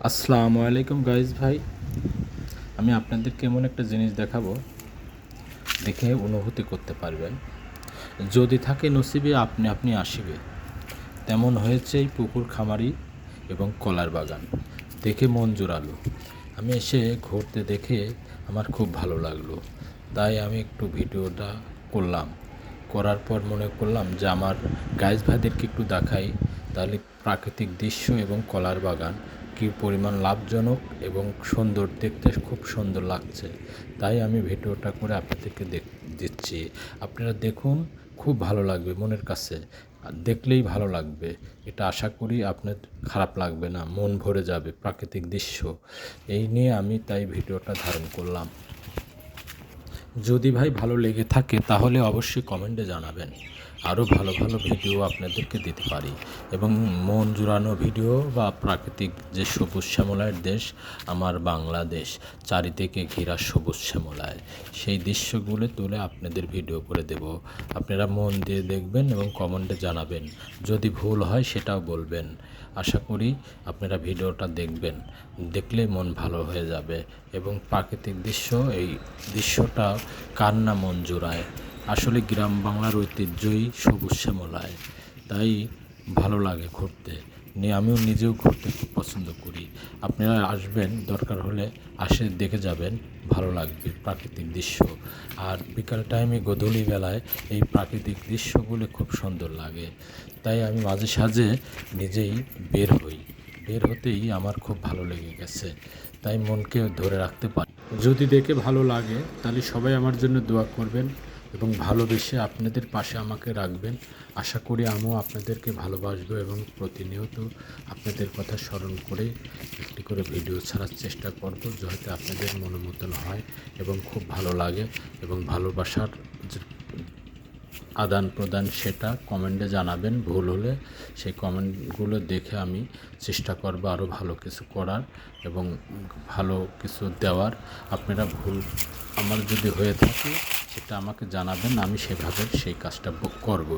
আসসালামু আলাইকুম গাইজ ভাই। আমি আপনাদেরকে এমন একটা জিনিস দেখাবো, দেখে অনুভূতি করতে পারবেন। যদি থাকে নসিবে, আপনি আপনি আসিবে। তেমন হয়েছে এই পুকুর খামারি এবং কলার বাগান। দেখে মন জোরালো। আমি এসে ঘুরতে দেখে আমার খুব ভালো লাগল। তাই আমি একটু ভিডিওটা করলাম। করার পর মনে করলাম যে আমার গাইজ ভাইদেরকে একটু দেখাই। তাহলে প্রাকৃতিক দৃশ্য এবং কলার বাগান কী পরিমাণ লাভজনক এবং সুন্দর, দেখতে খুব সুন্দর লাগছে। তাই আমি ভিডিওটা করে আপনাদেরকে দেখ, দিচ্ছি। আপনারা দেখুন, খুব ভালো লাগবে মনের কাছে। দেখলেই ভালো লাগবে। এটা আশা করি আপনার খারাপ লাগবে না, মন ভরে যাবে প্রাকৃতিক দৃশ্য। এই নিয়ে আমি তাই ভিডিওটা ধারণ করলাম। যদি ভাই ভালো লেগে থাকে, তাহলে অবশ্যই কমেন্টে জানাবেন। আরও ভালো ভালো ভিডিও আপনাদেরকে দিতে পারি। এবং মন জুড়ানো ভিডিও বা প্রাকৃতিক যে সবুজ শ্যামলার দেশ, আমার বাংলাদেশ, চারিদিকে ঘেরা সবুজ শ্যামলায়। সেই দৃশ্যগুলো তুলে আপনাদের ভিডিও করে দেব। আপনারা মন দিয়ে দেখবেন এবং কমেন্টে জানাবেন। যদি ভুল হয় সেটাও বলবেন। আশা করি আপনারা ভিডিওটা দেখবেন। দেখলে মন ভালো হয়ে যাবে। এবং প্রাকৃতিক দৃশ্য, এই দৃশ্যটা কান্না মন জোড়ায়? আসলে গ্রাম বাংলার ঐতিহ্যই সবুজ শ্যামলায়। তাই ভালো লাগে ঘুরতে। নিয়ে আমিও নিজেও ঘুরতে খুব পছন্দ করি। আপনারা আসবেন, দরকার হলে আসে, দেখে যাবেন। ভালো লাগবে প্রাকৃতিক দৃশ্য। আর বিকাল টাইমে গধূলি বেলায় এই প্রাকৃতিক দৃশ্যগুলো খুব সুন্দর লাগে। তাই আমি মাঝে সাঝে নিজেই বের হই। বের হতেই আমার খুব ভালো লেগে গেছে। তাই মনকে ধরে রাখতে পারি। যদি দেখে ভালো লাগে, তাহলে সবাই আমার জন্য দোয়া করবেন। এবং ভালোবেসে আপনাদের পাশে আমাকে রাখবেন। আশা করি আমিও আপনাদেরকে ভালোবাসবো এবং প্রতিনিয়ত আপনাদের কথা স্মরণ করে একটি করে ভিডিও ছাড়ার চেষ্টা করব যাতে আপনাদের মনোমতন হয় এবং খুব ভালো লাগে এবং ভালোবাসার আদান প্রদান সেটা কমেন্টে জানাবেন। ভুল হলে সেই কমেন্টগুলো দেখে আমি চেষ্টা করব আরও ভালো কিছু করার এবং ভালো কিছু দেওয়ার। আপনারা ভুল আমার যদি হয়ে থাকে সেটা আমাকে জানাবেন আমি সেভাবে সেই কাজটা করব।